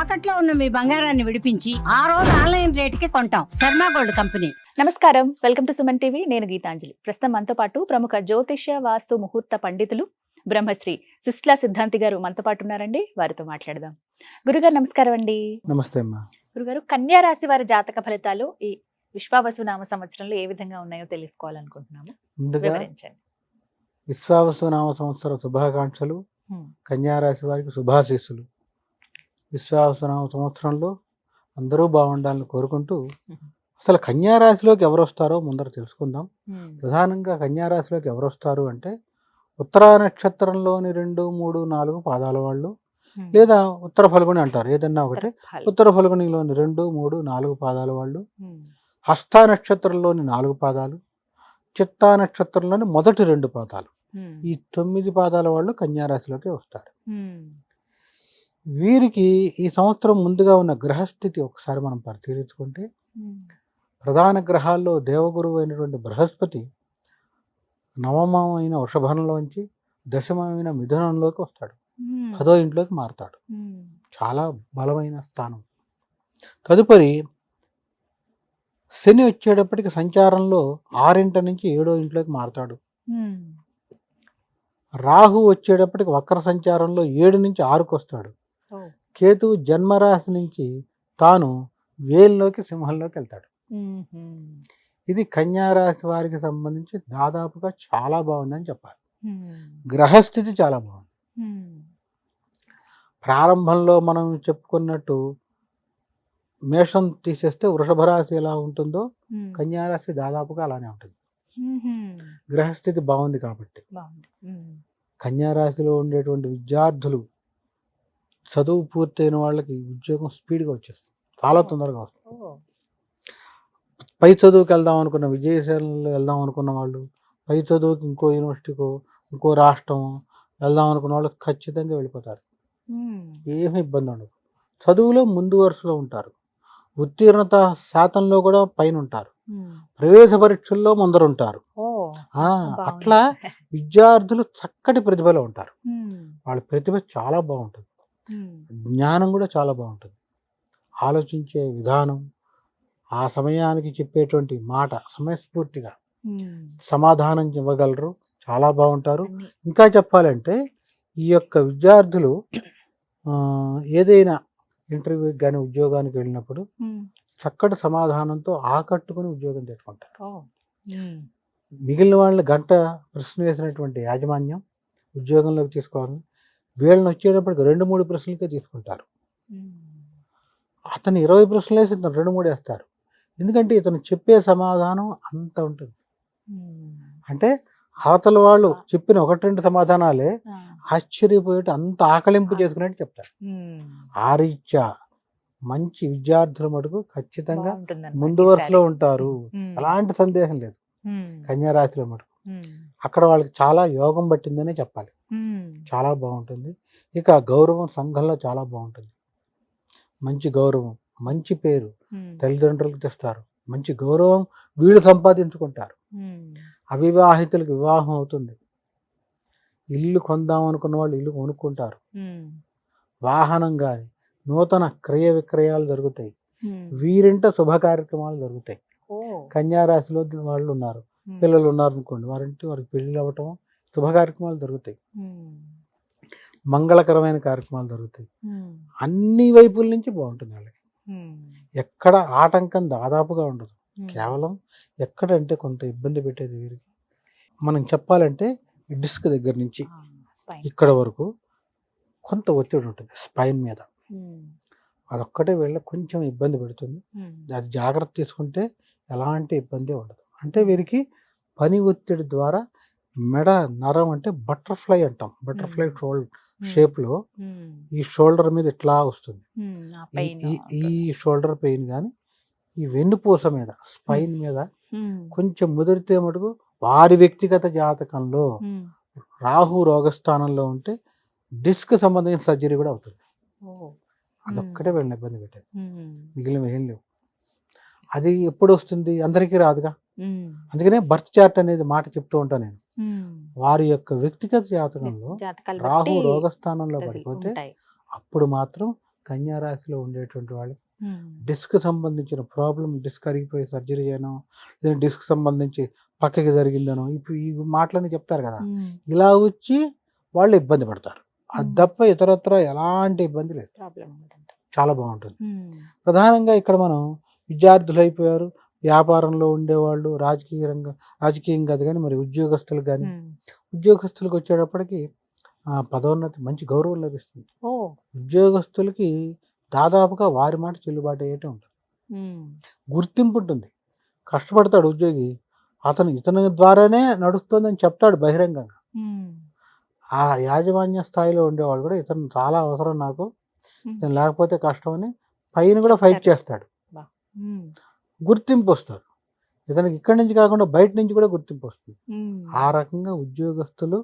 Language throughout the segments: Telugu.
తాకట్లో ఉన్న మీ బంగారాన్ని విడిపించి ఆ రోజు ఆన్లైన్ రేటుకి కొంటాం. Sharma gold company. నమస్కారం. Welcome to Suman TV. నేను గీతాంజలి. ప్రస్తుతం మనతో పాటు ప్రముఖ జ్యోతిష్య వాస్తు ముహూర్త పండితులు బ్రహ్మశ్రీ సిస్లా సిద్ధాంతి గారు మనతో పాటు ఉన్నారండి. వారితో మాట్లాడదాం. గురుగారు నమస్కారం అండి. నమస్తే అమ్మా. గురుగారు కన్యా రాశి వారి జాతక ఫలితాలు ఈ విశ్వావసు నామ సంవత్సరంలో ఏ విధంగా ఉన్నాయో తెలుసుకోవాలనుకుంటున్నాము? ముందుగా వివరించండి. విశ్వావసు నామ సంవత్సర శుభాకాంక్షలు. హ్మ్. కన్యారాశి వారికి శుభాశీస్సులు. విశ్వావసు నామ సంవత్సరంలో అందరూ బాగుండాలని కోరుకుంటూ. అసలు కన్యారాశిలోకి ఎవరు వస్తారో ముందర తెలుసుకుందాం. ప్రధానంగా కన్యారాశిలోకి ఎవరు వస్తారు అంటే ఉత్తరా నక్షత్రంలోని రెండు మూడు నాలుగు పాదాల వాళ్ళు. లేదా ఉత్తర ఫల్గుని అంటారు ఏదన్నా ఒకటి. ఉత్తర ఫల్గునిలోని రెండు మూడు నాలుగు పాదాల వాళ్ళు. హస్తా నక్షత్రంలోని నాలుగు పాదాలు చిత్తా నక్షత్రంలోని మొదటి రెండు పాదాలు. ఈ తొమ్మిది పాదాల వాళ్ళు కన్యారాశిలోకి వస్తారు. వీరికి ఈ సంవత్సరం ముందుగా ఉన్న గ్రహస్థితి ఒకసారి మనం పరిశీలించుకుంటే హ్మ్. ప్రధాన గ్రహాల్లో దేవగురువు అయినటువంటి బృహస్పతి నవమమైన వృషభంలోంచి దశమమైన మిథునంలోకి వస్తాడు హ్మ్. పదో ఇంట్లోకి మారుతాడు హ్మ్. చాలా బలమైన స్థానం తదుపరి శని వచ్చేటప్పటికి సంచారంలో ఆరింట నుంచి ఏడో ఇంట్లోకి మారుతాడు. రాహు వచ్చేటప్పటికి వక్ర సంచారంలో ఏడు నుంచి ఆరుకు వస్తాడు. కేతు జన్మరాశి నుంచి తాను వేల్లోకి సింహంలోకి వెళ్తాడు. ఇది కన్యారాశి వారికి సంబంధించి దాదాపుగా చాలా బాగుందని చెప్పాలి. గ్రహస్థితి చాలా బాగుంది. ప్రారంభంలో మనం చెప్పుకున్నట్టు మేషం తీసేస్తే వృషభ రాశి ఎలా ఉంటుందో. కన్యారాశి దాదాపుగా అలానే ఉంటుంది. గ్రహస్థితి బాగుంది కాబట్టి. కన్యారాశిలో ఉండేటువంటి విద్యార్థులు చదువు పూర్తయిన వాళ్ళకి ఉద్యోగం స్పీడ్గా వచ్చేస్తుంది చాలా తొందరగా వస్తుంది. పై చదువుకి వెళ్దాం అనుకున్న విజయశాలలో వెళ్దాం అనుకున్న వాళ్ళు పై చదువుకి ఇంకో యూనివర్సిటీకో ఇంకో రాష్ట్రం వెళ్దాం అనుకున్న వాళ్ళు ఖచ్చితంగా వెళ్ళిపోతారు. ఏమీ ఇబ్బంది ఉండదు చదువులో ముందు వరుసలో ఉంటారు ఉత్తీర్ణత శాతంలో కూడా పైన ఉంటారు. ప్రవేశ పరీక్షల్లో ముందర ఉంటారు. అట్లా విద్యార్థులు చక్కటి ప్రతిభలో ఉంటారు. వాళ్ళ ప్రతిభ చాలా బాగుంటుంది. జ్ఞానం కూడా చాలా బాగుంటుంది. ఆలోచించే విధానం ఆ సమయానికి చెప్పేటువంటి మాట సమయస్ఫూర్తిగా. సమాధానం ఇవ్వగలరు. చాలా బాగుంటారు. ఇంకా చెప్పాలంటే ఈ యొక్క విద్యార్థులు ఏదైనా ఇంటర్వ్యూకి కానీ ఉద్యోగానికి వెళ్ళినప్పుడు. చక్కటి సమాధానంతో ఆకట్టుకుని ఉద్యోగం హ్మ్. మిగిలిన వాళ్ళని గంట ప్రశ్న వేసినటువంటి యాజమాన్యం ఉద్యోగంలోకి తీసుకోవాలని వీళ్ళని వచ్చేటప్పటికి రెండు మూడు ప్రశ్నలకే తీసుకుంటారు. అతను ఇరవై ప్రశ్నలు వేసి ఇతను రెండు మూడు వేస్తారు ఎందుకంటే ఇతను చెప్పే సమాధానం అంత ఉంటుంది హ్మ్. అంటే అవతల వాళ్ళు చెప్పిన ఒకటి రెండు సమాధానాలే. ఆశ్చర్యపోయేట్టు అంత ఆకలింపు చేసుకున్నట్టు చెప్తారు హ్మ్. ఆ రీత్యా మంచి విద్యార్థుల మటుకు ఖచ్చితంగా ముందు. వరుసలో ఉంటారు హ్మ్. అలాంటి సందేహం లేదు. కన్యారాశిలో మటుకు. అక్కడ వాళ్ళకి చాలా యోగం పట్టిందనే చెప్పాలి. చాలా బాగుంటుంది. ఇక గౌరవం సంఘంలో చాలా బాగుంటుంది. మంచి గౌరవం మంచి పేరు. తల్లిదండ్రులకు తెస్తారు. మంచి గౌరవం వీళ్ళు సంపాదించుకుంటారు. అవివాహితులకు వివాహం అవుతుంది. ఇల్లు కొందాం అనుకున్న వాళ్ళు ఇల్లు కొనుక్కుంటారు. వాహనం కానీ నూతన క్రయ విక్రయాలు జరుగుతాయి. వీరింట శుభ కార్యక్రమాలు జరుగుతాయి కన్యారాశిలో వాళ్ళు ఉన్నారు. పిల్లలు ఉన్నారు అనుకోండి వారింటి వారికి పెళ్ళిళ్ళు అవ్వటం శుభ కార్యక్రమాలు హ్మ్. మంగళకరమైన కార్యక్రమాలు హ్మ్. అన్ని వైపుల నుంచి బాగుంటుంది వాళ్ళకి. ఎక్కడ ఆటంకం దాదాపుగా ఉండదు. కేవలం ఎక్కడంటే కొంత ఇబ్బంది పెట్టేది వీరికి మనం చెప్పాలంటే డిస్క్ దగ్గర నుంచి. ఇక్కడ వరకు కొంత ఒత్తిడి ఉంటుంది స్పైన్ మీద. అదొక్కటే వీళ్ళ కొంచెం ఇబ్బంది పెడుతుంది. అది జాగ్రత్త తీసుకుంటే ఎలాంటి ఇబ్బంది ఉండదు అంటే వీరికి పని ఒత్తిడి ద్వారా మెడ నరం అంటే బటర్ఫ్లై అంటాం బటర్ఫ్లై. షోల్డర్. షేప్లో. ఈ షోల్డర్ మీద ఇట్లా వస్తుంది ఈ- షోల్డర్ పెయిన్ కానీ ఈ వెన్నుపూస మీద స్పైన్ మీద. కొంచెం ముదిరితే మటుకు వారి వ్యక్తిగత జాతకంలో. రాహు రోగస్థానంలో ఉంటే డిస్క్ సంబంధించిన సర్జరీ కూడా అవుతుంది అదొక్కటే వీళ్ళని ఇబ్బంది పెట్టేది. మిగిలిన ఏం లేవు అది ఎప్పుడు వస్తుంది అందరికీ రాదుగా. అందుకనే బర్త్ చార్ట్ అనేది మాట చెప్తూ ఉంటాను నేను. వారి యొక్క వ్యక్తిగత జాతకంలో రాహు రోగస్థానంలో పడిపోతే అప్పుడు మాత్రం కన్యా రాశిలో ఉండేటువంటి వాళ్ళు ఉమ్. డిస్క్ సంబంధించిన ప్రాబ్లం డిస్క్ అరిగిపోయి సర్జరీ చేయను లేదా డిస్క్ సంబంధించి పక్కకి జరిగిందనో ఇప్పుడు ఈ మాటలన్నీ చెప్తారు కదా. ఇలా వచ్చి వాళ్ళు ఇబ్బంది పడతారు అది. తప్ప ఇతరత్ర ఎలాంటి ఇబ్బంది లేదు. చాలా బాగుంటుంది. ప్రధానంగా ఇక్కడ మనం విద్యార్థులు అయిపోయారు వ్యాపారంలో ఉండేవాళ్ళు రాజకీయ రంగం రాజకీయం కాదు కానీ మరి ఉద్యోగస్తులు కానీ. ఉద్యోగస్తులకు వచ్చేటప్పటికి ఆ, పదోన్నతి మంచి గౌరవం లభిస్తుంది ఉద్యోగస్తులకి దాదాపుగా వారి మాట చెల్లుబాటు అయ్యేటే ఉంటుంది. గుర్తింపు ఉంటుంది కష్టపడతాడు ఉద్యోగి అతను ఇతని ద్వారానే నడుస్తుందని చెప్తాడు బహిరంగంగా. ఆ యాజమాన్య స్థాయిలో ఉండేవాళ్ళు కూడా ఇతను చాలా అవసరం నాకు. ఇతను లేకపోతే కష్టం అని పైన కూడా ఫైట్ చేస్తాడు. గుర్తింపు వస్తారు ఇతనికి ఇక్కడి నుంచి కాకుండా బయట నుంచి కూడా గుర్తింపు వస్తుంది. ఆ రకంగా ఉద్యోగస్తులు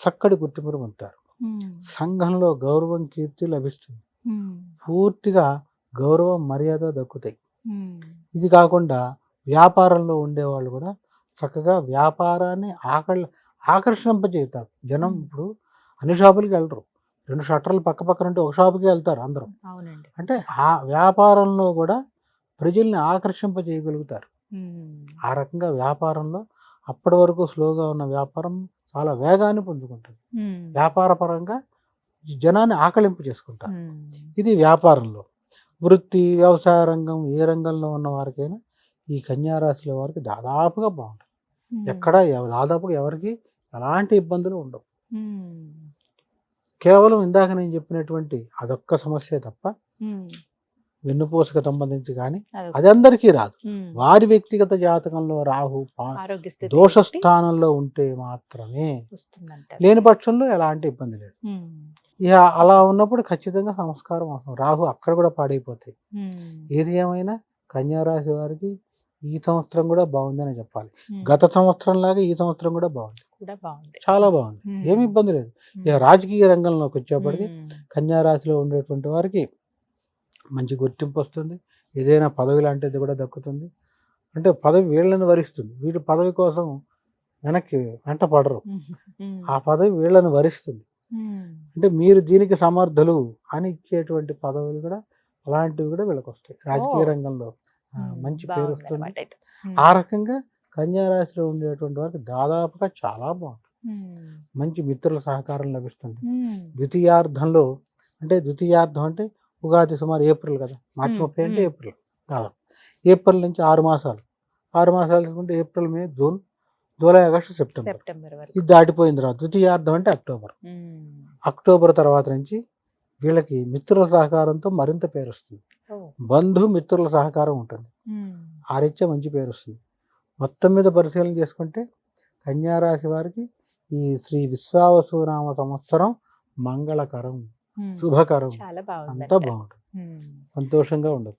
చక్కటి గుర్తింపును పొందుతారు ఉమ్. సంఘంలో గౌరవం కీర్తి లభిస్తుంది. పూర్తిగా గౌరవం మర్యాద దక్కుతాయి. ఇది కాకుండా వ్యాపారంలో ఉండేవాళ్ళు కూడా చక్కగా వ్యాపారాన్ని ఆకళ ఆకర్షింపజేస్తారు జనం. ఇప్పుడు అన్ని షాపులకి వెళ్ళరు రెండు షట్టర్లు పక్క పక్కన ఉంటే ఒక షాపుకి వెళ్తారు అందరూ అంటే ఆ వ్యాపారంలో కూడా ప్రజల్ని ఆకర్షింపజేయగలుగుతారు ఉమ్. ఆ రకంగా వ్యాపారంలో అప్పటి వరకు స్లోగా ఉన్న వ్యాపారం చాలా వేగాన్ని పొందుకుంటుంది. వ్యాపార పరంగా జనాన్ని ఆకలింపు చేసుకుంటారు. ఇది వ్యాపారంలో వృత్తి వ్యవసాయ రంగం ఏ రంగంలో ఉన్న వారికైనా ఈ కన్యా రాశిలో వారికి దాదాపుగా బాగుంటుంది. ఎక్కడ దాదాపుగా ఎవరికి ఎలాంటి ఇబ్బందులు ఉండవు. కేవలం ఇందాక నేను చెప్పినటువంటి అదొక్క సమస్య తప్ప. వెన్నుపూసకు సంబంధించి కానీ అది అందరికీ రాదు. వారి వ్యక్తిగత జాతకంలో రాహు దోష స్థానంలో ఉంటే మాత్రమే లేని పక్షంలో ఎలాంటి ఇబ్బంది లేదు. ఇక అలా ఉన్నప్పుడు ఖచ్చితంగా సంస్కారం అవసరం రాహు అక్కడ కూడా పాడైపోతాయి. ఏది ఏమైనా కన్యా రాశి వారికి ఈ సంవత్సరం కూడా బాగుందని చెప్పాలి. గత సంవత్సరం లాగా ఈ సంవత్సరం కూడా బాగుంది చాలా బాగుంది. ఏమి ఇబ్బంది లేదు. ఇక రాజకీయ రంగంలోకి వచ్చేప్పటికి ఉమ్. కన్యా రాశిలో ఉండేటువంటి వారికి మంచి గుర్తింపు వస్తుంది ఏదైనా పదవి లాంటిది కూడా దక్కుతుంది అంటే పదవి వీళ్ళని వరిస్తుంది వీళ్ళు పదవి కోసం వెనక్కి వెంట పడరు. ఆ పదవి వీళ్ళని వరిస్తుంది. అంటే మీరు దీనికి సమర్థులు అని ఇచ్చేటువంటి పదవులు కూడా అలాంటివి కూడా వీళ్ళకి వస్తాయి రాజకీయ. రంగంలో. మంచి పేరు వస్తుంది. ఆ రకంగా కన్యా రాశిలో ఉండేటువంటి వారికి దాదాపుగా చాలా బాగుంటుంది. మంచి మిత్రుల సహకారం లభిస్తుంది. ద్వితీయార్థంలో అంటే ద్వితీయార్థం అంటే ఉగాది సుమారు ఏప్రిల్ కదా మార్చి ముప్పై అంటే. ఏప్రిల్ దాదాపు ఏప్రిల్ నుంచి ఆరు మాసాలు ఆరు మాసాలు తీసుకుంటే April May June July August September ఇది దాటిపోయిన తర్వాత ద్వితీయార్థం అంటే అక్టోబర్. అక్టోబర్ తర్వాత నుంచి వీళ్ళకి మిత్రుల సహకారంతో మరింత పేరు వస్తుంది. బంధు మిత్రుల సహకారం ఉంటుంది ఉమ్. ఆ రీత్యా మంచి పేరు వస్తుంది మొత్తం మీద పరిశీలన చేసుకుంటే కన్యా రాశి వారికి ఈ శ్రీ విశ్వావసునామ సంవత్సరం మంగళకరం. శుభకరం. అంతా బాగుంటుంది. సంతోషంగా ఉండదు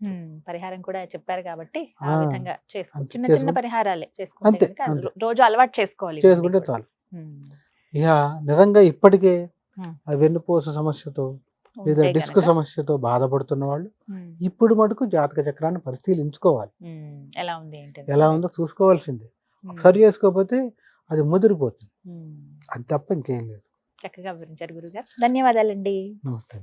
పరిహారం కూడా చెప్పారు కాబట్టి ఆ ఆ, విధంగా చేసుకో అంతే. చిన్న చిన్న పరిహారాలే చేసుకుంటే రోజు అలవాటు చేసుకోవాలి చేసుకుంటే. చాలు. ఇక నిజంగా ఇప్పటికే వెన్నుపూస సమస్యతో లేదా డిస్క్ సమస్యతో బాధపడుతున్న వాళ్ళు ఇప్పుడు మటుకు జాతక చక్రాన్ని పరిశీలించుకోవాలి. ఎలా ఉంది ఎలా ఉందో చూసుకోవాల్సిందే. సరి చేసుకోకపోతే అది ముదిరిపోతుంది. అది తప్ప ఇంకేం లేదు. చక్కగా వివరించారు గురుగారు. ధన్యవాదాలండి. నమస్తే